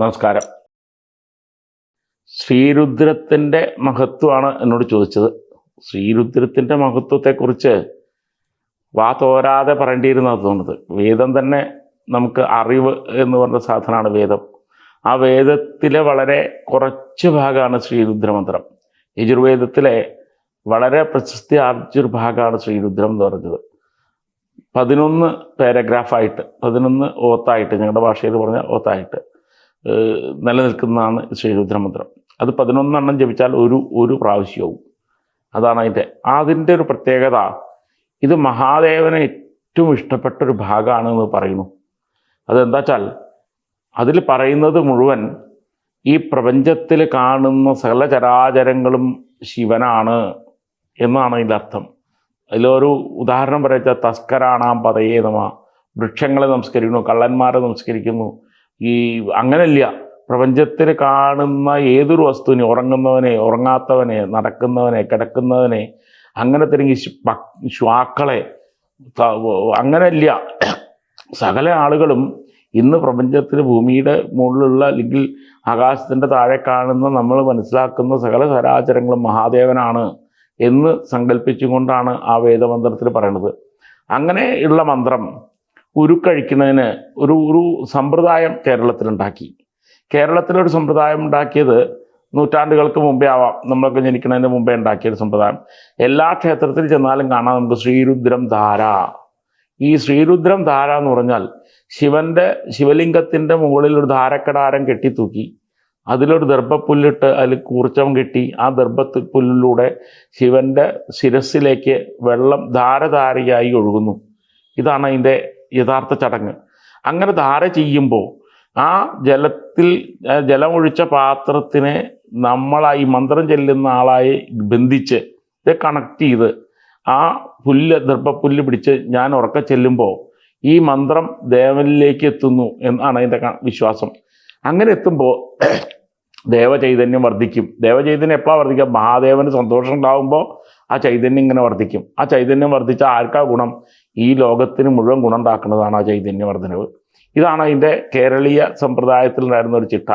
നമസ്കാരം. ശ്രീരുദ്രത്തിന്റെ മഹത്വമാണ് എന്നോട് ചോദിച്ചത്. ശ്രീരുദ്രത്തിന്റെ മഹത്വത്തെക്കുറിച്ച് വാ തോരാതെ പറയേണ്ടിയിരുന്നത് തോന്നുന്നത്. വേദം തന്നെ നമുക്ക് അറിവ് എന്ന് പറഞ്ഞ സാധനമാണ് വേദം. ആ വേദത്തിലെ വളരെ കുറച്ച് ഭാഗമാണ് ശ്രീരുദ്രമന്ത്രം. യജുർവേദത്തിലെ വളരെ പ്രശസ്തി ആർജിച്ചൊരു ഭാഗമാണ് ശ്രീരുദ്രം എന്ന് പറഞ്ഞത്. പതിനൊന്ന് പാരഗ്രാഫായിട്ട് പതിനൊന്ന് ഓത്തായിട്ട് ഞങ്ങളുടെ ഭാഷയിൽ പറഞ്ഞ ഓത്തായിട്ട്. നിലനിൽക്കുന്നതാണ് ശ്രീരുദ്രമന്ത്രം അത് പതിനൊന്നെണ്ണം ജപിച്ചാൽ ഒരു ഒരു പ്രാവശ്യവും. അതാണ് അതിന്റെ അതിന്റെ ഒരു പ്രത്യേകത. ഇത് മഹാദേവന് ഏറ്റവും ഇഷ്ടപ്പെട്ട ഒരു ഭാഗമാണ് എന്ന് പറയുന്നു. അതെന്താ വെച്ചാൽ അതിൽ പറയുന്നത് മുഴുവൻ ഈ പ്രപഞ്ചത്തിൽ കാണുന്ന സകല ചരാചരങ്ങളും ശിവനാണ് എന്നാണ് അതിന്റെ അർത്ഥം. അതിലൊരു ഉദാഹരണം പറയുക തസ്കരാണാം പതയേ നമ. വൃക്ഷങ്ങളെ നമസ്കരിക്കുന്നു കള്ളന്മാരെ നമസ്കരിക്കുന്നു ഈ അങ്ങനല്ല. പ്രപഞ്ചത്തിൽ കാണുന്ന ഏതൊരു വസ്തുവിനെ ഉറങ്ങുന്നവനെ ഉറങ്ങാത്തവനെ നടക്കുന്നവനെ കിടക്കുന്നവനെ അങ്ങനെ തുടങ്ങി ശ്- ശ്വാക്കളെ അങ്ങനല്ല. സകല ആളുകളും ഇന്ന് പ്രപഞ്ചത്തിൽ ഭൂമിയുടെ മുകളിലുള്ള അല്ലെങ്കിൽ ആകാശത്തിന്റെ താഴെ കാണുന്ന നമ്മൾ മനസ്സിലാക്കുന്ന സകല ചരാചരങ്ങളും മഹാദേവനാണ് എന്ന് സങ്കല്പിച്ചുകൊണ്ടാണ് ആ വേദമന്ത്രത്തിൽ പറയുന്നത്. അങ്ങനെയുള്ള മന്ത്രം ഉരുക്കഴിക്കുന്നതിന് ഒരു ഒരു സമ്പ്രദായം കേരളത്തിലുണ്ടാക്കി. കേരളത്തിലൊരു സമ്പ്രദായം ഉണ്ടാക്കിയത് നൂറ്റാണ്ടുകൾക്ക് മുമ്പേ ആവാം. നമ്മളൊക്കെ ജനിക്കുന്നതിന് മുമ്പേ ഉണ്ടാക്കിയ ഒരു സമ്പ്രദായം. എല്ലാ ക്ഷേത്രത്തിൽ ചെന്നാലും കാണാം നമുക്ക് ശ്രീരുദ്രം ധാര. ഈ ശ്രീരുദ്രം ധാര എന്ന് പറഞ്ഞാൽ ശിവന്റെ ശിവലിംഗത്തിന്റെ മുകളിൽ ഒരു ധാരക്കടാരം കെട്ടിത്തൂക്കി അതിലൊരു ദർഭപ്പുല്ലിട്ട് അതിൽ കൂർച്ചം കെട്ടി ആ ദർഭത്ത് പുല്ലിലൂടെ ശിവന്റെ ശിരസിലേക്ക് വെള്ളം ധാരധാരയായി ഒഴുകുന്നു. ഇതാണ് അതിന്റെ യഥാർത്ഥ ചടങ്ങ്. അങ്ങനെ ധാര ചെയ്യുമ്പോൾ ആ ജലത്തിൽ ജലമൊഴിച്ച പാത്രത്തിനെ നമ്മളായി മന്ത്രം ചെല്ലുന്ന ആളായി ബന്ധിച്ച് കണക്ട് ചെയ്ത് ആ പുല്ല് ദർഭപ്പുല്ല് പിടിച്ച് ഞാൻ ഉറക്ക ചെല്ലുമ്പോൾ ഈ മന്ത്രം ദേവനിലേക്ക് എത്തുന്നു എന്നാണ് അതിന്റെ വിശ്വാസം. അങ്ങനെ എത്തുമ്പോൾ ദേവചൈതന്യം വർദ്ധിക്കും. ദേവചൈതന്യം എപ്പോഴാണ് വർദ്ധിക്കുക? മഹാദേവന് സന്തോഷം ഉണ്ടാകുമ്പോൾ ആ ചൈതന്യം ഇങ്ങനെ വർദ്ധിക്കും. ആ ചൈതന്യം വർദ്ധിച്ച ആർക്കാ ഗുണം? ഈ ലോകത്തിന് മുഴുവൻ ഗുണമുണ്ടാക്കുന്നതാണ് ആ ചൈതന്യ വർധനവ് ഇതാണ് അതിന്റെ കേരളീയ സമ്പ്രദായത്തിൽ ഉണ്ടായിരുന്ന ഒരു ചിട്ട.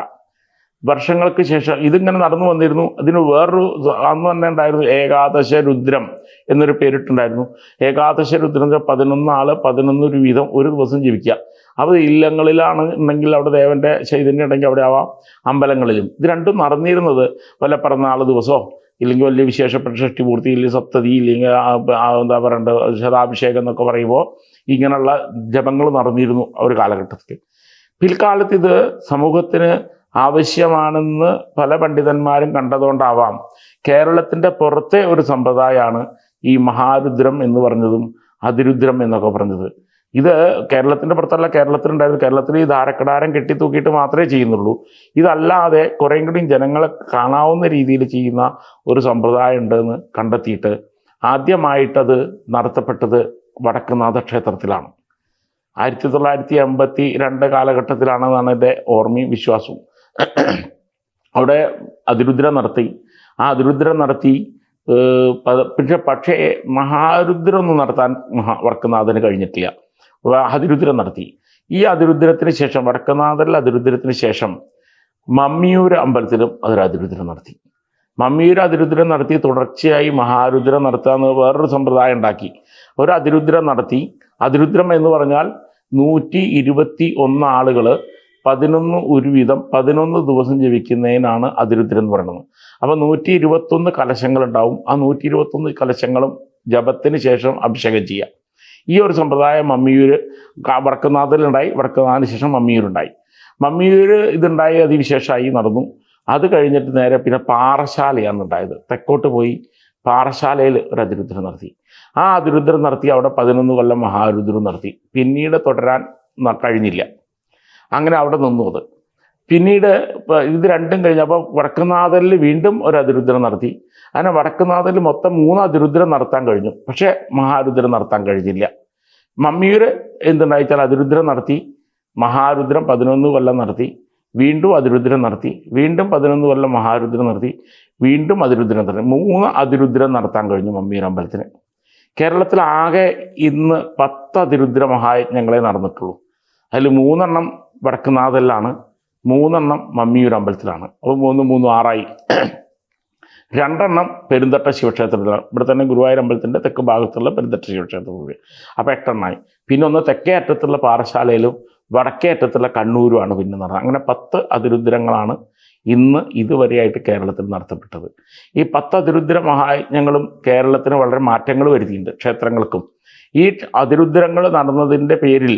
വർഷങ്ങൾക്ക് ശേഷം ഇതിങ്ങനെ നടന്നു വന്നിരുന്നു. അതിന് വേറൊരു അന്ന് തന്നെ ഉണ്ടായിരുന്നു ഏകാദശ രുദ്രം എന്നൊരു പേരിട്ടുണ്ടായിരുന്നു. ഏകാദശ രുദ്രം എന്ന് വെച്ചാൽ പതിനൊന്ന് ആൾ പതിനൊന്ന് ഒരു വീതം ഒരു ദിവസം ജീവിക്കുക. അപ്പോൾ ഇല്ലങ്ങളിലാണ് ഉണ്ടെങ്കിൽ അവിടെ ദേവന്റെ ചൈതന്യം ഉണ്ടെങ്കിൽ അവിടെ ആവാം അമ്പലങ്ങളിലും. ഇത് രണ്ടും നടന്നിരുന്നത് വല്ല പിറന്നാൾ ദിവസമോ ഇല്ലെങ്കിൽ വലിയ വിശേഷപ്പെട്ട ഷഷ്ടിപൂർത്തി ഇല്ലെങ്കിൽ സപ്തതി ഇല്ലെങ്കിൽ എന്താ പറയണ്ടത് ശതാഭിഷേകം എന്നൊക്കെ പറയുമ്പോൾ ഇങ്ങനെയുള്ള ജപങ്ങൾ നടന്നിരുന്നു ആ ഒരു കാലഘട്ടത്തിൽ. പിൽക്കാലത്ത് ഇത് സമൂഹത്തിന് ആവശ്യമാണെന്ന് പല പണ്ഡിതന്മാരും കണ്ടതുകൊണ്ടാവാം. കേരളത്തിന്റെ പുറത്തെ ഒരു സമ്പ്രദായമാണ് ഈ മഹാരുദ്രം എന്ന് പറഞ്ഞതും അതിരുദ്രം എന്നൊക്കെ പറഞ്ഞത്. ഇത് കേരളത്തിന്റെ പുറത്തല്ല കേരളത്തിലുണ്ടായിരുന്നു കേരളത്തിൽ ഈ ധാരക്കടാരം കെട്ടിത്തൂക്കിയിട്ട് മാത്രമേ ചെയ്യുന്നുള്ളൂ. ഇതല്ലാതെ കുറേയും കൂടി ജനങ്ങളെ കാണാവുന്ന രീതിയിൽ ചെയ്യുന്ന ഒരു സമ്പ്രദായം ഉണ്ടെന്ന് കണ്ടെത്തിയിട്ട് ആദ്യമായിട്ടത് നടത്തപ്പെട്ടത് വടക്കുന്നാഥ ക്ഷേത്രത്തിലാണ്. ആയിരത്തി തൊള്ളായിരത്തി എൺപത്തി രണ്ട് കാലഘട്ടത്തിലാണെന്നാണ് എന്റെ ഓർമ്മയും വിശ്വാസവും. അവിടെ അതിരുദ്രം നടത്തി. ആ അതിരുദ്രം നടത്തി പക്ഷെ പക്ഷേ മഹാരുദ്രം ഒന്നും നടത്താൻ മഹാ വടക്കുന്നാഥന് കഴിഞ്ഞിട്ടില്ല. അതിരുദ്രം നടത്തി. ഈ അതിരുദ്രത്തിന് ശേഷം വടക്കനാഥൽ അതിരുദ്രത്തിന് ശേഷം മമ്മിയൂർ അമ്പലത്തിലും അതൊരു അതിരുദ്രം നടത്തി. മമ്മിയൂർ അതിരുദ്രം നടത്തി തുടർച്ചയായി മഹാരുദ്രം നടത്താന്ന് വേറൊരു സമ്പ്രദായം ഉണ്ടാക്കി. ഒരു അതിരുദ്രം നടത്തി. അതിരുദ്രം എന്ന് പറഞ്ഞാൽ നൂറ്റി ഇരുപത്തി ഒന്ന് ആളുകൾ പതിനൊന്ന് ഒരു വീതം പതിനൊന്ന് ദിവസം ജപിക്കുന്നതിനാണ് അതിരുദ്രം എന്ന് പറയുന്നത്. അപ്പോൾ നൂറ്റി ഇരുപത്തൊന്ന് കലശങ്ങളുണ്ടാവും. ആ നൂറ്റി ഇരുപത്തൊന്ന് കലശങ്ങളും ജപത്തിന് ശേഷം അഭിഷേകം ചെയ്യുക. ഈ ഒരു സമ്പ്രദായം മമ്മിയൂര് വടക്കുന്നാഥിലുണ്ടായി വടക്കുന്നാഥിന് ശേഷം മമ്മിയൂരുണ്ടായി. മമ്മിയൂര് ഇതുണ്ടായി അതിവിശേഷമായി നടന്നു. അത് കഴിഞ്ഞിട്ട് നേരെ പിന്നെ പാറശാലയാണ് ഉണ്ടായത്. തെക്കോട്ട് പോയി പാറശാലയിൽ ഒരു അതിരുദ്രം നടത്തി. ആ അതിരുദ്രം നടത്തി അവിടെ പതിനൊന്ന് കൊല്ലം മഹാരുദ്രം നടത്തി. പിന്നീട് തുടരാൻ കഴിഞ്ഞില്ല. അങ്ങനെ അവിടെ നിന്നു അത്. പിന്നീട് ഇത് രണ്ടും കഴിഞ്ഞപ്പോൾ വടക്കുന്നാഥനിൽ വീണ്ടും ഒരു അതിരുദ്രം നടത്തി. അങ്ങനെ വടക്കുന്നാഥനിൽ മൊത്തം മൂന്ന് അതിരുദ്രം നടത്താൻ കഴിഞ്ഞു. പക്ഷേ മഹാരുദ്രം നടത്താൻ കഴിഞ്ഞില്ല. മമ്മിയൂര് എന്തുണ്ടായിച്ചാൽ അതിരുദ്രം നടത്തി. മഹാരുദ്രം പതിനൊന്ന് കൊല്ലം നടത്തി. വീണ്ടും അതിരുദ്രം നടത്തി. വീണ്ടും പതിനൊന്ന് കൊല്ലം മഹാരുദ്രം നടത്തി വീണ്ടും അതിരുദ്രം നടത്തി. മൂന്ന് അതിരുദ്രം നടത്താൻ കഴിഞ്ഞു മമ്മിയൂർ അമ്പലത്തിന് കേരളത്തിൽ ആകെ ഇന്ന് പത്ത് അതിരുദ്ര മഹായജ്ഞങ്ങളെ നടന്നിട്ടുള്ളൂ. അതിൽ മൂന്നെണ്ണം വടക്കുന്നാഥലിലാണ് മൂന്നെണ്ണം മമ്മിയൂർ അമ്പലത്തിലാണ്. അപ്പോൾ മൂന്ന് മൂന്ന് ആറായി. രണ്ടെണ്ണം പെരുന്തട്ട ശിവക്ഷേത്രത്തിലാണ്. ഇവിടെ തന്നെ ഗുരുവായൂർ അമ്പലത്തിന്റെ തെക്ക് ഭാഗത്തുള്ള പെരുന്തട്ട ശിവക്ഷേത്രത്തിൽ അപ്പോൾ എട്ടെണ്ണമായി പിന്നെ ഒന്ന് തെക്കേ അറ്റത്തുള്ള പാറശാലയിലും വടക്കേ അറ്റത്തുള്ള കണ്ണൂരുമാണ് പിന്നെ നടന്നത് അങ്ങനെ പത്ത് അതിരുദ്രങ്ങളാണ് ഇന്ന് ഇതുവരെയായിട്ട് കേരളത്തിൽ നടത്തപ്പെട്ടത്. ഈ പത്ത് അതിരുദ്ര മഹായജ്ഞങ്ങളും കേരളത്തിന് വളരെ മാറ്റങ്ങൾ വരുത്തിയിട്ടുണ്ട് ക്ഷേത്രങ്ങൾക്കും. ഈ അതിരുദ്രങ്ങൾ നടന്നതിന്റെ പേരിൽ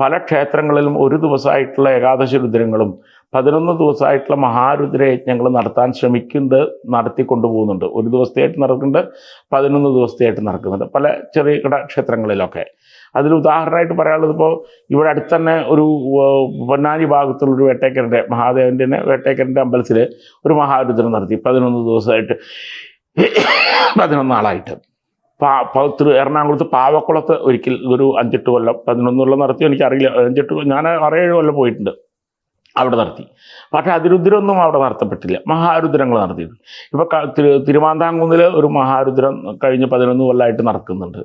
പല ക്ഷേത്രങ്ങളിലും ഒരു ദിവസമായിട്ടുള്ള ഏകാദശി രുദ്രങ്ങളും പതിനൊന്ന് ദിവസമായിട്ടുള്ള മഹാരുദ്രയജ്ഞങ്ങൾ നടത്താൻ ശ്രമിക്കുന്നുണ്ട് നടത്തി കൊണ്ടുപോകുന്നുണ്ട്. ഒരു ദിവസത്തെയായിട്ട് നടക്കുന്നുണ്ട് പതിനൊന്ന് ദിവസത്തെയായിട്ട് നടക്കുന്നുണ്ട്. പല ചെറിയ കിട ക്ഷേത്രങ്ങളിലൊക്കെ. അതിൽ ഉദാഹരണമായിട്ട് പറയാനുള്ളത് ഇപ്പോൾ ഇവിടെ അടുത്ത് തന്നെ ഒരു പൊന്നാനി ഭാഗത്തുള്ള ഒരു വേട്ടേക്കരന്റെ മഹാദേവന്റെ തന്നെ വേട്ടേക്കരന്റെ അമ്പലത്തിൽ ഒരു മഹാരുദ്രം നടത്തി പതിനൊന്ന് ദിവസമായിട്ട് പതിനൊന്നാളായിട്ട് എറണാകുളത്ത് പാവക്കുളത്ത് ഒരിക്കൽ ഒരു അഞ്ചെട്ട് കൊല്ലം പതിനൊന്നു കൊല്ലം നടത്തി എനിക്കറിയില്ല. അഞ്ചെട്ട് ഞാൻ ആറേഴ് കൊല്ലം പോയിട്ടുണ്ട് അവിടെ നടത്തി. പക്ഷെ അതിരുദ്രമൊന്നും അവിടെ നടത്തപ്പെട്ടില്ല. മഹാരുദ്രങ്ങൾ നടത്തിയത് ഇപ്പോൾ തിരു തിരുമാന്താംകുന്നിൽ ഒരു മഹാരുദ്രം കഴിഞ്ഞ പതിനൊന്ന് കൊല്ലമായിട്ട് നടക്കുന്നുണ്ട്.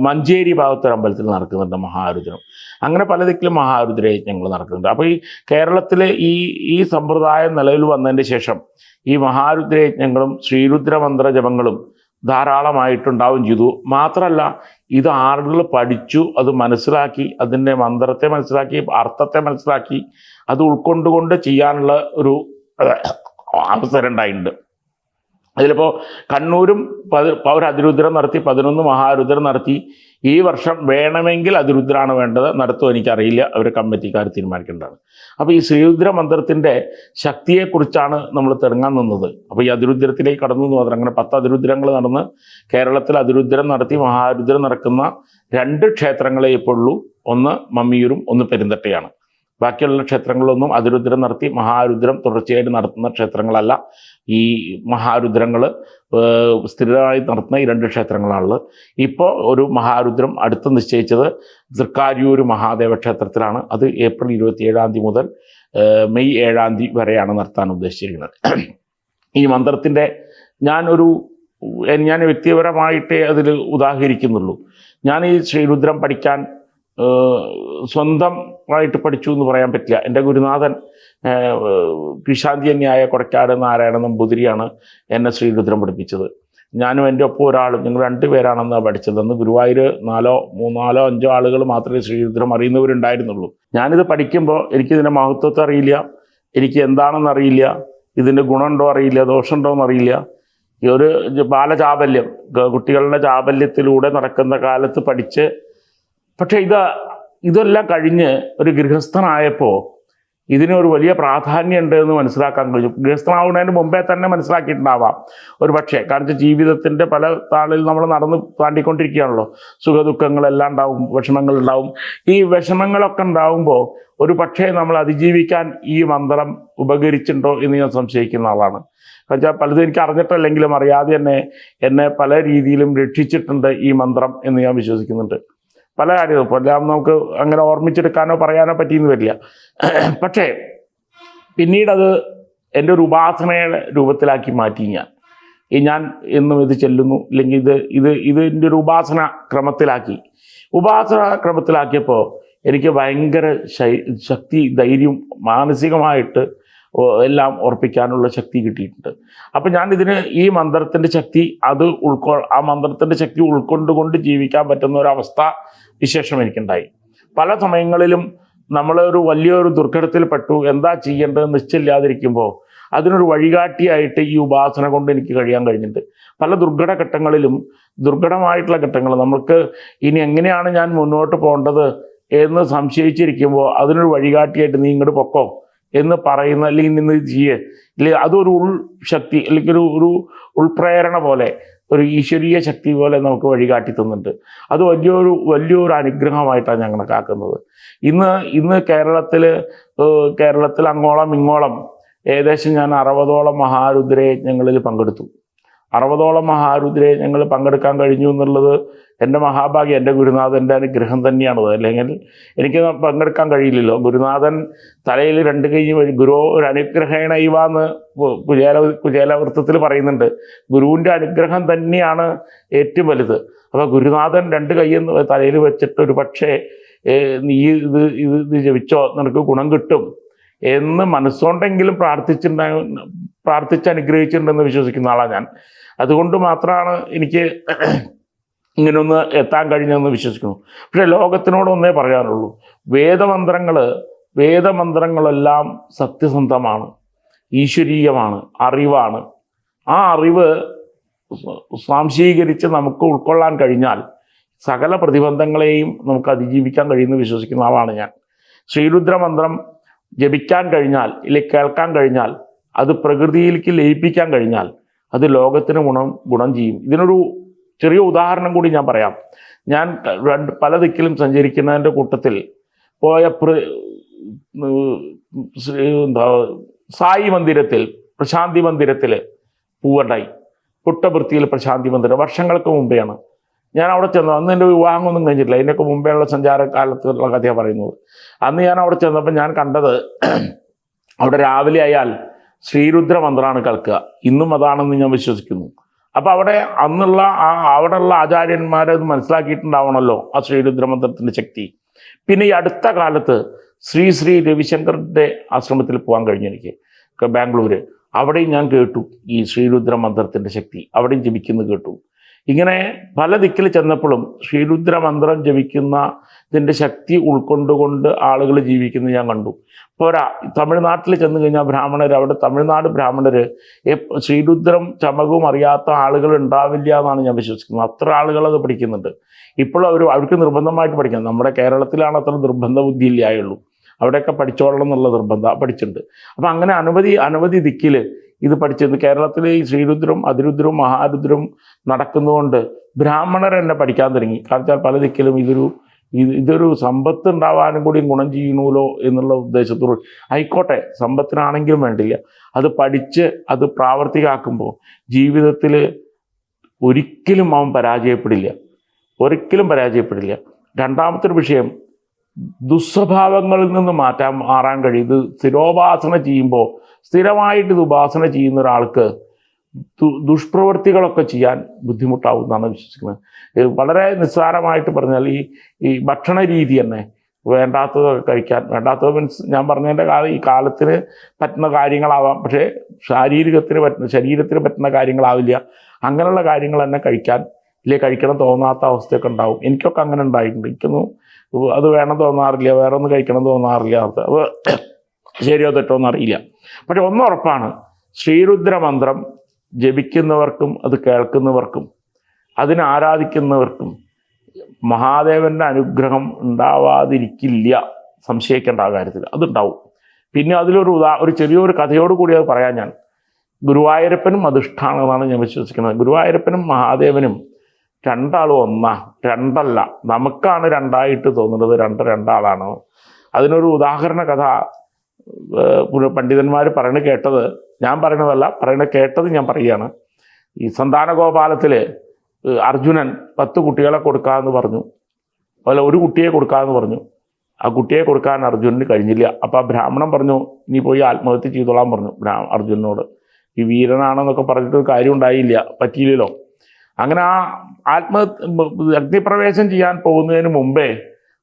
മഞ്ചേരി ഭാഗത്തൊരു അമ്പലത്തിൽ നടക്കുന്നുണ്ട് മഹാരുദ്രം അങ്ങനെ പല ദിക്കിലും മഹാരുദ്ര നടക്കുന്നുണ്ട്. അപ്പോൾ ഈ കേരളത്തിലെ ഈ ഈ സമ്പ്രദായം നിലവിൽ വന്നതിന് ശേഷം ഈ മഹാരുദ്ര യജ്ഞങ്ങളും ശ്രീരുദ്ര മന്ത്ര ജപങ്ങളും ധാരാളമായിട്ടുണ്ടാവും ചെയ്തു. മാത്രമല്ല ഇത് ആളുകൾ പഠിച്ചു അത് മനസ്സിലാക്കി അതിന്റെ മന്ത്രത്തെ മനസ്സിലാക്കി അർത്ഥത്തെ മനസ്സിലാക്കി അത് ഉൾക്കൊണ്ടുകൊണ്ട് ചെയ്യാനുള്ള ഒരു അവസരം ഉണ്ടായിട്ടുണ്ട്. അതിലിപ്പോൾ കണ്ണൂരും പതി അതിരുദ്രം നടത്തി പതിനൊന്ന് മഹാരുദ്രം നടത്തി. ഈ വർഷം വേണമെങ്കിൽ അതിരുദ്രാണ് വേണ്ടത്. നടത്തുമോ എനിക്കറിയില്ല. അവർ കമ്മിറ്റിക്കാർ തീരുമാനിക്കേണ്ടതാണ്. അപ്പോൾ ഈ ശ്രീരുദ്ര മന്ത്രത്തിന്റെ ശക്തിയെക്കുറിച്ചാണ് നമ്മൾ തിറങ്ങാൻ നിന്നത്. അപ്പോൾ ഈ അതിരുദ്രത്തിലേക്ക് കടന്നു എന്ന് മാത്രം. അങ്ങനെ പത്ത് അതിരുദ്രങ്ങൾ നടന്ന് കേരളത്തിൽ അതിരുദ്രം നടത്തി മഹാരുദ്രം നടക്കുന്ന രണ്ട് ക്ഷേത്രങ്ങളെ ഇപ്പോഴുള്ളൂ ഒന്ന് മമ്മിയൂരും ഒന്ന് പെരുന്തട്ടയാണ്. ബാക്കിയുള്ള ക്ഷേത്രങ്ങളൊന്നും അതിരുദ്രം നടത്തി മഹാരുദ്രം തുടർച്ചയായിട്ട് നടത്തുന്ന ക്ഷേത്രങ്ങളല്ല. ഈ മഹാരുദ്രങ്ങൾ സ്ഥിരമായി നടത്തുന്ന ഈ രണ്ട് ക്ഷേത്രങ്ങളാണുള്ളത്. ഇപ്പോൾ ഒരു മഹാരുദ്രം അടുത്ത് നിശ്ചയിച്ചത് തൃക്കാര്യൂർ മഹാദേവ ക്ഷേത്രത്തിലാണ് അത് ഏപ്രിൽ ഇരുപത്തി ഏഴാം തീയതി മുതൽ മെയ് ഏഴാം തീയതി വരെയാണ് നടത്താൻ ഉദ്ദേശിച്ചിരിക്കുന്നത്. ഈ മന്ത്രത്തിന്റെ ഞാനൊരു ഞാൻ വ്യക്തിപരമായിട്ടേ അതിൽ ഉദാഹരിക്കുന്നുള്ളൂ. ഞാൻ ഈ ശ്രീരുദ്രം പഠിക്കാൻ ഏഹ്, സ്വന്തമായിട്ട് പഠിച്ചു എന്ന് പറയാൻ പറ്റില്ല. എന്റെ ഗുരുനാഥൻ പിശാന്തിയന്യായ കൊടക്കാട് നാരായണ നമ്പൂതിരിയാണ് എന്നെ ശ്രീരുദ്രം പഠിപ്പിച്ചത്. ഞാനും എന്റെ ഒപ്പം ഒരാളും ഞങ്ങൾ രണ്ടുപേരാണെന്ന് പഠിച്ചത്. അന്ന് ഗുരുവായൂർ നാലോ മൂന്നാലോ അഞ്ചോ ആളുകൾ മാത്രമേ ശ്രീരുദ്രം അറിയുന്നവരുണ്ടായിരുന്നുള്ളൂ. ഞാനിത് പഠിക്കുമ്പോൾ എനിക്കിതിന്റെ മഹത്വത്തെ അറിയില്ല. എനിക്ക് എന്താണെന്ന് അറിയില്ല. ഇതിന്റെ ഗുണമുണ്ടോ അറിയില്ല. ദോഷമുണ്ടോ എന്നറിയില്ല. ഒരു ബാലചാബല്യം കുട്ടികളുടെ ചാബല്യത്തിലൂടെ നടക്കുന്ന കാലത്ത് പഠിച്ച് പക്ഷേ ഇത് ഇതെല്ലാം കഴിഞ്ഞ് ഒരു ഗൃഹസ്ഥനായപ്പോൾ ഇതിനൊരു വലിയ പ്രാധാന്യമുണ്ട് എന്ന് മനസ്സിലാക്കാൻ കഴിഞ്ഞു. ഗൃഹസ്ഥനാവുന്നതിന് മുമ്പേ തന്നെ മനസ്സിലാക്കിയിട്ടുണ്ടാവാം. ഒരു പക്ഷേ കാരണം വെച്ചാൽ ജീവിതത്തിന്റെ പല താളിൽ നമ്മൾ നടന്ന് താണ്ടിക്കൊണ്ടിരിക്കുകയാണല്ലോ. സുഖദുഃഖങ്ങളെല്ലാം ഉണ്ടാവും വിഷമങ്ങൾ ഉണ്ടാവും. ഈ വിഷമങ്ങളൊക്കെ ഉണ്ടാവുമ്പോൾ ഒരു പക്ഷേ നമ്മൾ അതിജീവിക്കാൻ ഈ മന്ത്രം ഉപകരിച്ചിട്ടുണ്ടോ എന്ന് ഞാൻ സംശയിക്കുന്ന ആളാണ്. എന്നുവെച്ചാൽ പലതും എനിക്ക് അറിഞ്ഞിട്ടല്ലെങ്കിലും അറിയാതെ തന്നെ എന്നെ പല രീതിയിലും രക്ഷിച്ചിട്ടുണ്ട് ഈ മന്ത്രം എന്ന് ഞാൻ വിശ്വസിക്കുന്നുണ്ട്. പല കാര്യങ്ങളും. ഇപ്പോൾ എല്ലാം നമുക്ക് അങ്ങനെ ഓർമ്മിച്ചെടുക്കാനോ പറയാനോ പറ്റിയെന്ന് വരില്ല. പക്ഷേ പിന്നീടത് എന്റെ ഒരു ഉപാസനയുടെ രൂപത്തിലാക്കി മാറ്റി ഞാൻ. ഈ ഞാൻ എന്നും ഇത് ചെല്ലുന്നു ഇല്ലെങ്കിൽ ഇത് ഇത് എന്റെ ഒരു ഉപാസന ക്രമത്തിലാക്കി. ഉപാസന ക്രമത്തിലാക്കിയപ്പോൾ എനിക്ക് ഭയങ്കര ശക്തി ധൈര്യം മാനസികമായിട്ട് എല്ലാം ഉറപ്പിക്കാനുള്ള ശക്തി കിട്ടിയിട്ടുണ്ട്. അപ്പം ഞാൻ ഇതിന് ഈ മന്ത്രത്തിന്റെ ശക്തി അത് ഉൾക്കൊ ആ മന്ത്രത്തിന്റെ ശക്തി ഉൾക്കൊണ്ടുകൊണ്ട് ജീവിക്കാൻ പറ്റുന്ന ഒരവസ്ഥ വിശേഷം എനിക്കുണ്ടായി. പല സമയങ്ങളിലും നമ്മളൊരു വലിയൊരു ദുർഘടത്തിൽ പെട്ടു എന്താ ചെയ്യേണ്ടത് നിശ്ചയില്ലാതിരിക്കുമ്പോൾ അതിനൊരു വഴികാട്ടിയായിട്ട് ഈ ഉപാസന കൊണ്ട് എനിക്ക് കഴിയാൻ കഴിഞ്ഞിട്ടുണ്ട്. പല ദുർഘട ഘട്ടങ്ങളിലും ദുർഘടമായിട്ടുള്ള ഘട്ടങ്ങൾ നമുക്ക് ഇനി എങ്ങനെയാണ് ഞാൻ മുന്നോട്ട് പോകേണ്ടത് എന്ന് സംശയിച്ചിരിക്കുമ്പോൾ അതിനൊരു വഴികാട്ടിയായിട്ട് നീ ഇങ്ങോട്ട് പൊക്കോ എന്ന് പറയുന്ന അല്ലെങ്കിൽ നിന്ന് ചെയ്യേ. അല്ലെങ്കിൽ അതൊരു ഉൾ ശക്തി അല്ലെങ്കിൽ ഒരു ഒരു ഉൾപ്രേരണ പോലെ ഒരു ഈശ്വരീയ ശക്തി പോലെ നമുക്ക് വഴികാട്ടി തന്നിട്ടുണ്ട് അത് വലിയൊരു വലിയൊരു അനുഗ്രഹമായിട്ടാണ് ഞങ്ങൾ കാക്കുന്നത്. ഇന്ന് ഇന്ന് കേരളത്തിൽ കേരളത്തിൽ അങ്ങോളം ഇങ്ങോളം ഏകദേശം ഞാൻ അറുപതോളം മഹാരുദ്രയജ്ഞങ്ങളിൽ പങ്കെടുത്തു. അറുപതോളം മഹാരുദ്രയജ്ഞങ്ങൾ പങ്കെടുക്കാൻ കഴിഞ്ഞു എന്നുള്ളത് എന്റെ മഹാഭാഗ്യം എന്റെ ഗുരുനാഥന്റെ അനുഗ്രഹം തന്നെയാണത് അല്ലെങ്കിൽ എനിക്ക് പങ്കെടുക്കാൻ കഴിയില്ലല്ലോ. ഗുരുനാഥൻ തലയിൽ രണ്ട് കൈ വഴി ഗുരു ഒരു അനുഗ്രഹേണ ഇവാന്ന് കുചേല കുചേലവൃത്തത്തിൽ പറയുന്നുണ്ട്. ഗുരുവിന്റെ അനുഗ്രഹം തന്നെയാണ് ഏറ്റവും വലുത്. അപ്പോൾ ഗുരുനാഥൻ രണ്ട് കൈയെന്ന് തലയിൽ വെച്ചിട്ട് ഒരു പക്ഷേ നീ ഇത് ഇത് ഇത് ജപിച്ചോ നിനക്ക് ഗുണം കിട്ടും എന്ന് മനസ്സുകൊണ്ടെങ്കിലും പ്രാർത്ഥിച്ചിട്ടുണ്ടാ പ്രാർത്ഥിച്ച് അനുഗ്രഹിച്ചിട്ടുണ്ടെന്ന് വിശ്വസിക്കുന്ന ആളാണ് ഞാൻ. അതുകൊണ്ട് മാത്രമാണ് എനിക്ക് ഇങ്ങനൊന്ന് എത്താൻ കഴിഞ്ഞതെന്ന് വിശ്വസിക്കുന്നു. പക്ഷേ ലോകത്തിനോട് ഒന്നേ പറയാനുള്ളൂ. വേദമന്ത്രങ്ങൾ വേദമന്ത്രങ്ങളെല്ലാം സത്യസന്ധമാണ് ഈശ്വരീയമാണ് അറിവാണ്. ആ അറിവ് സ്വാംശീകരിച്ച് നമുക്ക് ഉൾക്കൊള്ളാൻ കഴിഞ്ഞാൽ സകല പ്രതിബന്ധങ്ങളെയും നമുക്ക് അതിജീവിക്കാൻ കഴിയുമെന്ന് വിശ്വസിക്കുന്ന ആളാണ് ഞാൻ. ശ്രീരുദ്രമന്ത്രം ജപിക്കാൻ കഴിഞ്ഞാൽ ഇല്ലെങ്കിൽ കേൾക്കാൻ കഴിഞ്ഞാൽ അത് പ്രകൃതിയിലേക്ക് ലയിപ്പിക്കാൻ കഴിഞ്ഞാൽ അത് ലോകത്തിന് ഗുണം ഗുണം ചെയ്യും. ഇതിനൊരു ചെറിയ ഉദാഹരണം കൂടി ഞാൻ പറയാം. ഞാൻ രണ്ട് പല ദിക്കിലും സഞ്ചരിക്കുന്നതിന്റെ കൂട്ടത്തിൽ പോയ എന്താ സായി മന്ദിരത്തിൽ പ്രശാന്തി മന്ദിരത്തിൽ പൂവണ്ടായി. പുട്ടവൃത്തിയിൽ പ്രശാന്തി മന്ദിരം. വർഷങ്ങൾക്ക് മുമ്പെയാണ്. ഞാൻ അവിടെ ചെന്നു. അന്ന് എന്റെ വിവാഹമൊന്നും കഴിഞ്ഞിട്ടില്ല. അതിനൊക്കെ സഞ്ചാര കാലത്തുള്ള കഥയാണ് പറയുന്നത്. അന്ന് ഞാൻ അവിടെ ചെന്നപ്പോൾ ഞാൻ കണ്ടത് അവിടെ രാവിലെ ആയാൽ ശ്രീരുദ്ര മന്ത്രമാണ് കേൾക്കുക. ഇന്നും അതാണെന്ന് ഞാൻ വിശ്വസിക്കുന്നു. അപ്പോൾ അവിടെ അന്നുള്ള ആ അവിടെയുള്ള ആചാര്യന്മാരെ അത് മനസ്സിലാക്കിയിട്ടുണ്ടാവണമല്ലോ ആ ശ്രീരുദ്ര മന്ത്രത്തിന്റെ ശക്തി. പിന്നെ ഈ അടുത്ത കാലത്ത് ശ്രീ ശ്രീ രവിശങ്കറിന്റെ ആശ്രമത്തിൽ പോകാൻ കഴിഞ്ഞു എനിക്ക് ബാംഗ്ലൂർ അവിടെയും ഞാൻ കേട്ടു ഈ ശ്രീരുദ്ര മന്ത്രത്തിന്റെ ശക്തി. അവിടെയും ജപിക്കുന്നത് കേട്ടു. ഇങ്ങനെ പല ദിക്കിൽ ചെന്നപ്പോഴും ശ്രീരുദ്ര മന്ത്രം ജപിക്കുന്ന ഇതിന്റെ ശക്തി ഉൾക്കൊണ്ടുകൊണ്ട് ആളുകൾ ജീവിക്കുന്നത് ഞാൻ കണ്ടു. പോരാ തമിഴ്നാട്ടിൽ ചെന്ന് കഴിഞ്ഞാൽ ബ്രാഹ്മണർ അവിടെ തമിഴ്നാട് ബ്രാഹ്മണർ ശ്രീരുദ്രം ചമകവും അറിയാത്ത ആളുകൾ ഉണ്ടാവില്ല എന്നാണ് ഞാൻ വിശ്വസിക്കുന്നത്. അത്ര ആളുകൾ അത് പഠിക്കുന്നുണ്ട്. ഇപ്പോഴും അവർ അവർക്ക് നിർബന്ധമായിട്ട് പഠിക്കണം. നമ്മുടെ കേരളത്തിലാണ് അത്ര നിർബന്ധ ബുദ്ധി ഇല്ലായുള്ളൂ. അവിടെയൊക്കെ പഠിച്ചോളണം എന്നുള്ള നിർബന്ധം പഠിച്ചിട്ടുണ്ട്. അപ്പം അങ്ങനെ അനവധി അനവധി ദിക്കിൽ ഇത് പഠിച്ചത് കേരളത്തിൽ ഈ ശ്രീരുദ്രം അതിരുദ്രവും മഹാരുദ്രവും നടക്കുന്നതുകൊണ്ട് ബ്രാഹ്മണർ എന്നെ പഠിക്കാൻ തുടങ്ങി. കാരണം പല ദിക്കിലും ഇതൊരു ഇത് ഇതൊരു സമ്പത്ത് ഉണ്ടാവാനും കൂടി ഗുണം ചെയ്യണമല്ലോ എന്നുള്ള ഉദ്ദേശത്തോട്. ആയിക്കോട്ടെ സമ്പത്തിനാണെങ്കിലും വേണ്ടില്ല. അത് പഠിച്ച് അത് പ്രാവർത്തികമാക്കുമ്പോൾ ജീവിതത്തിൽ ഒരിക്കലും അവൻ പരാജയപ്പെടില്ല. ഒരിക്കലും പരാജയപ്പെടില്ല. രണ്ടാമത്തെ വിഷയം ദുസ്വഭാവങ്ങളിൽ നിന്ന് മാറ്റാൻ മാറാൻ കഴിയും. ഇത് സ്ഥിരോപാസന ചെയ്യുമ്പോൾ സ്ഥിരമായിട്ട് ഇത് ഉപാസന ചെയ്യുന്ന ഒരാൾക്ക് ദുഷ്പ്രവൃത്തികളൊക്കെ ചെയ്യാൻ ബുദ്ധിമുട്ടാവും എന്നാണ് വിശ്വസിക്കുന്നത് വളരെ നിസ്സാരമായിട്ട് പറഞ്ഞാൽ ഈ ഈ ഭക്ഷണ രീതി തന്നെ വേണ്ടാത്തതൊക്കെ കഴിക്കാൻ വേണ്ടാത്തത് മീൻസ് ഞാൻ പറഞ്ഞതിന്റെ കാലം ഈ കാലത്തിന് പറ്റുന്ന കാര്യങ്ങളാവാം. പക്ഷേ ശാരീരികത്തിന് പറ്റുന്ന ശരീരത്തിന് പറ്റുന്ന കാര്യങ്ങളാവില്ല. അങ്ങനെയുള്ള കാര്യങ്ങൾ തന്നെ കഴിക്കാൻ ഇല്ലേ കഴിക്കണം തോന്നാത്ത അവസ്ഥയൊക്കെ ഉണ്ടാവും. എനിക്കൊക്കെ അങ്ങനെ ഉണ്ടായിട്ടുണ്ട്. എനിക്കൊന്നും അത് വേണം തോന്നാറില്ല വേറെ ഒന്ന് കഴിക്കണം തോന്നാറില്ല അത് ശരിയോ തെറ്റോ ഒന്നും അറിയില്ല. പക്ഷെ ഒന്നുറപ്പാണ് ഉറപ്പാണ് ശ്രീരുദ്ര മന്ത്രം ജപിക്കുന്നവർക്കും അത് കേൾക്കുന്നവർക്കും അതിനെ ആരാധിക്കുന്നവർക്കും മഹാദേവന്റെ അനുഗ്രഹം ഉണ്ടാവാതിരിക്കില്ല. സംശയിക്കേണ്ട ആ കാര്യത്തിൽ അതുണ്ടാവും. പിന്നെ അതിലൊരു ഉദാ ഒരു ചെറിയൊരു കഥയോട് കൂടി അത് പറയാൻ ഞാൻ. ഗുരുവായൂരപ്പനും അധിഷ്ഠാനമെന്നാണ് ഞാൻ വിശ്വസിക്കുന്നത്. ഗുരുവായൂരപ്പനും മഹാദേവനും രണ്ടാളും ഒന്നാ. രണ്ടല്ല. നമുക്കാണ് രണ്ടായിട്ട് തോന്നുന്നത്. രണ്ട് രണ്ടാളാണ്. അതിനൊരു ഉദാഹരണ കഥ പണ്ഡിതന്മാർ പറയണ കേട്ടത് ഞാൻ പറയണതല്ല പറയണ കേട്ടത് ഞാൻ പറയുകയാണ്. ഈ സന്താനഗോപാലത്തിൽ അർജുനൻ പത്ത് കുട്ടികളെ കൊടുക്കാമെന്ന് പറഞ്ഞു. അതുപോലെ ഒരു കുട്ടിയെ കൊടുക്കാമെന്ന് പറഞ്ഞു. ആ കുട്ടിയെ കൊടുക്കാൻ അർജുനന് കഴിഞ്ഞില്ല. അപ്പോൾ ആ ബ്രാഹ്മണൻ പറഞ്ഞു നീ പോയി ആത്മഹത്യ ചെയ്തോളാൻ പറഞ്ഞു ബ്രാ അർജുനനോട്. ഈ വീരനാണെന്നൊക്കെ പറഞ്ഞിട്ട് കാര്യം ഉണ്ടായില്ല പറ്റിയില്ലല്ലോ. അങ്ങനെ ആ ആത്മ അഗ്നിപ്രവേശം ചെയ്യാൻ പോകുന്നതിന് മുമ്പേ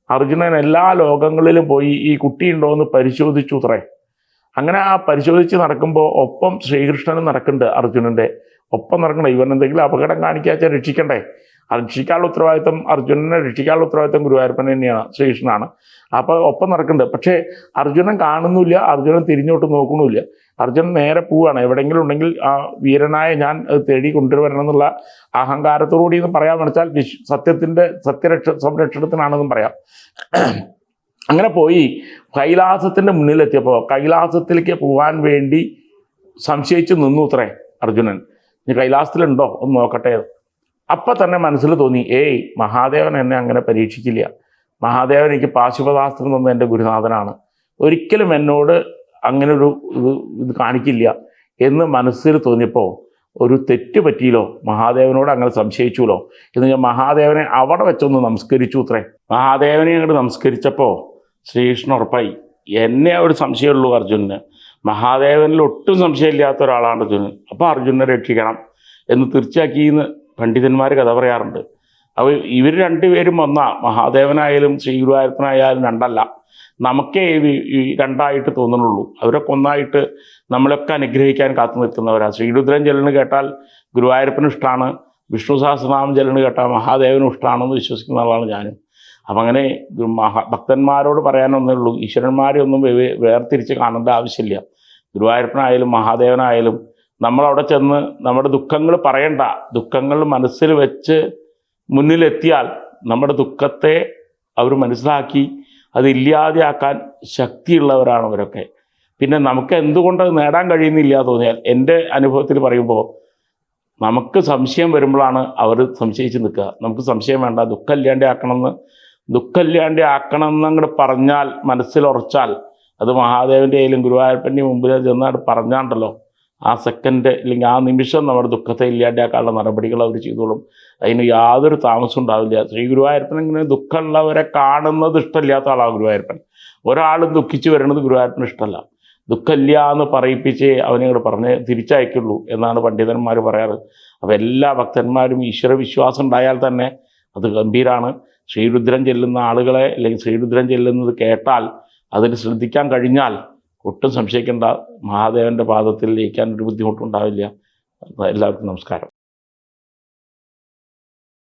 അർജുനൻ എല്ലാ ലോകങ്ങളിലും പോയി ഈ കുട്ടിയുണ്ടോ എന്ന് പരിശോധിച്ചു അത്രേ. അങ്ങനെ ആ പരിശോധിച്ച് നടക്കുമ്പോൾ ഒപ്പം ശ്രീകൃഷ്ണനും നടക്കുന്നുണ്ട് അർജുനന്റെ. ഒപ്പം നടക്കണം ഇവൻ എന്തെങ്കിലും അപകടം കാണിക്കാച്ചാൽ രക്ഷിക്കണ്ടേ? ആ രക്ഷിക്കാനുള്ള ഉത്തരവാദിത്തം അർജുനനെ രക്ഷിക്കാനുള്ള ഉത്തരവാദിത്തം ഗുരുവായൂരപ്പൻ തന്നെയാണ് ശ്രീകൃഷ്ണനാണ്. അപ്പോൾ ഒപ്പം നടക്കുന്നുണ്ട്. പക്ഷേ അർജുനൻ കാണുന്നില്ല അർജുനൻ തിരിഞ്ഞോട്ട് നോക്കണമില്ല അർജുനൻ നേരെ പോവുകയാണ്. എവിടെയെങ്കിലും ഉണ്ടെങ്കിൽ ആ വീരനായ ഞാൻ അത് തേടി കൊണ്ടുവരണം എന്നുള്ള അഹങ്കാരത്തോടുകൂടി എന്ന് പറയാൻ വെച്ചാൽ വിശ് സത്യത്തിന്റെ സത്യരക്ഷ സംരക്ഷണത്തിനാണെന്നും പറയാം. അങ്ങനെ പോയി കൈലാസത്തിന്റെ മുന്നിലെത്തിയപ്പോൾ കൈലാസത്തിലേക്ക് പോകാൻ വേണ്ടി സംശയിച്ച് നിന്നു അത്രേ അർജുനൻ. ഇനി കൈലാസത്തിലുണ്ടോ? ഒന്ന് നോക്കട്ടെ. അപ്പം തന്നെ മനസ്സിൽ തോന്നി ഏയ് മഹാദേവൻ എന്നെ അങ്ങനെ പരീക്ഷിക്കില്ല. മഹാദേവൻ എനിക്ക് പാശുപതാസ്ത്രം തന്ന എന്റെ ഗുരുനാഥനാണ്. ഒരിക്കലും എന്നോട് അങ്ങനെ ഒരു ഇത് ഇത് കാണിക്കില്ല. എന്ന് മനസ്സിൽ തോന്നിയപ്പോൾ ഒരു തെറ്റ് പറ്റിയില്ലോ? മഹാദേവനോട് അങ്ങനെ സംശയിച്ചുല്ലോ എന്ന് ഞാൻ മഹാദേവനെ അവിടെ വെച്ചൊന്ന് നമസ്കരിച്ചു അത്രേ മഹാദേവനെ അങ്ങോട്ട് നമസ്കരിച്ചപ്പോൾ ശ്രീകൃഷ്ണ ഉറപ്പായി എന്നെ ഒരു സംശയമുള്ളൂ അർജുനന്. മഹാദേവനിൽ ഒട്ടും സംശയമില്ലാത്ത ഒരാളാണ് അർജുനൻ. അപ്പോൾ അർജുനനെ രക്ഷിക്കണം. എന്ന് തീർച്ചയാക്കിയെന്ന് പണ്ഡിതന്മാർ കഥ പറയാറുണ്ട്. അപ്പോൾ ഇവർ രണ്ടുപേരും വന്ന മഹാദേവനായാലും ശ്രീ ഗുരുവായൂരപ്പനായാലും രണ്ടല്ല. നമുക്കേ ഈ രണ്ടായിട്ട് തോന്നുന്നുള്ളൂ അവരൊക്കെ ഒന്നായിട്ട് നമ്മളൊക്കെ അനുഗ്രഹിക്കാൻ കാത്തു നിൽക്കുന്നവരാണ് ശ്രീരുദ്രൻ ചെല്ലണ് കേട്ടാൽ ഗുരുവായൂരപ്പന് ഇഷ്ടമാണ് വിഷ്ണു സഹസ്രനാമം ചെല്ലണ് കേട്ടാൽ മഹാദേവനും ഇഷ്ടമാണെന്ന് വിശ്വസിക്കുന്ന ആളാണ് ഞാനും. അപ്പം അങ്ങനെ മഹാ ഭക്തന്മാരോട് പറയാനൊന്നേ ഉള്ളൂ. ഈശ്വരന്മാരെ ഒന്നും വേർതിരിച്ച് കാണേണ്ട ആവശ്യമില്ല. ഗുരുവായൂരപ്പനായാലും മഹാദേവനായാലും നമ്മളവിടെ ചെന്ന് നമ്മുടെ ദുഃഖങ്ങൾ പറയണ്ട. ദുഃഖങ്ങൾ മനസ്സിൽ വെച്ച് മുന്നിലെത്തിയാൽ നമ്മുടെ ദുഃഖത്തെ അവർ മനസ്സിലാക്കി അത് ഇല്ലാതെയാക്കാൻ ശക്തിയുള്ളവരാണ് അവരൊക്കെ. പിന്നെ നമുക്ക് എന്തുകൊണ്ട് അത് നേടാൻ കഴിയുന്നില്ല തോന്നിയാൽ എന്റെ അനുഭവത്തിൽ പറയുമ്പോൾ നമുക്ക് സംശയം വരുമ്പോഴാണ് അവർ സംശയിച്ച് നിൽക്കുക. നമുക്ക് സംശയം വേണ്ട ദുഃഖമില്ലാണ്ട് ആക്കണമെന്ന് ദുഃഖമില്ലാണ്ട് ആക്കണം അങ്ങോട്ട് പറഞ്ഞാൽ മനസ്സിൽ ഉറച്ചാൽ അത് മഹാദേവന്റെ ആയാലും ഗുരുവായൂരപ്പന്റെ മുമ്പിൽ ചെന്നാട് പറഞ്ഞാണ്ടല്ലോ. ആ സെക്കൻഡ് അല്ലെങ്കിൽ ആ നിമിഷം നമ്മുടെ ദുഃഖത്തെ ഇല്ലാണ്ടാക്കാനുള്ള നടപടികൾ അവർ ചെയ്തോളും. അതിന് യാതൊരു താമസം ഉണ്ടാവില്ല. ശ്രീ ഗുരുവായൂരപ്പൻ ഇങ്ങനെ ദുഃഖമുള്ളവരെ കാണുന്നത് ഇഷ്ടമില്ലാത്ത ആളാണ് ഗുരുവായൂരപ്പൻ. ഒരാളും ദുഃഖിച്ച് വരുന്നത് ഗുരുവായൂരപ്പൻ ഇഷ്ടമല്ല. ദുഃഖമില്ല എന്ന് പറയിപ്പിച്ച് ഇങ്ങോട്ട് പറഞ്ഞ് തിരിച്ചയക്കുള്ളൂ എന്നാണ് പണ്ഡിതന്മാർ പറയാറ്. അപ്പോൾ എല്ലാ ഭക്തന്മാരും ഈശ്വരവിശ്വാസം ഉണ്ടായാൽ തന്നെ അത് ഗംഭീരാണ്. ശ്രീരുദ്രം ചെല്ലുന്ന ആളുകളെ അല്ലെങ്കിൽ ശ്രീരുദ്രം ചെല്ലുന്നത് കേട്ടാൽ അതിന് ശ്രദ്ധിക്കാൻ കഴിഞ്ഞാൽ ഒട്ടും സംശയിക്കേണ്ട മഹാദേവന്റെ പാദത്തിൽ ലയിക്കാൻ ഒരു ബുദ്ധിമുട്ടുണ്ടാവില്ല എല്ലാവർക്കും നമസ്കാരം.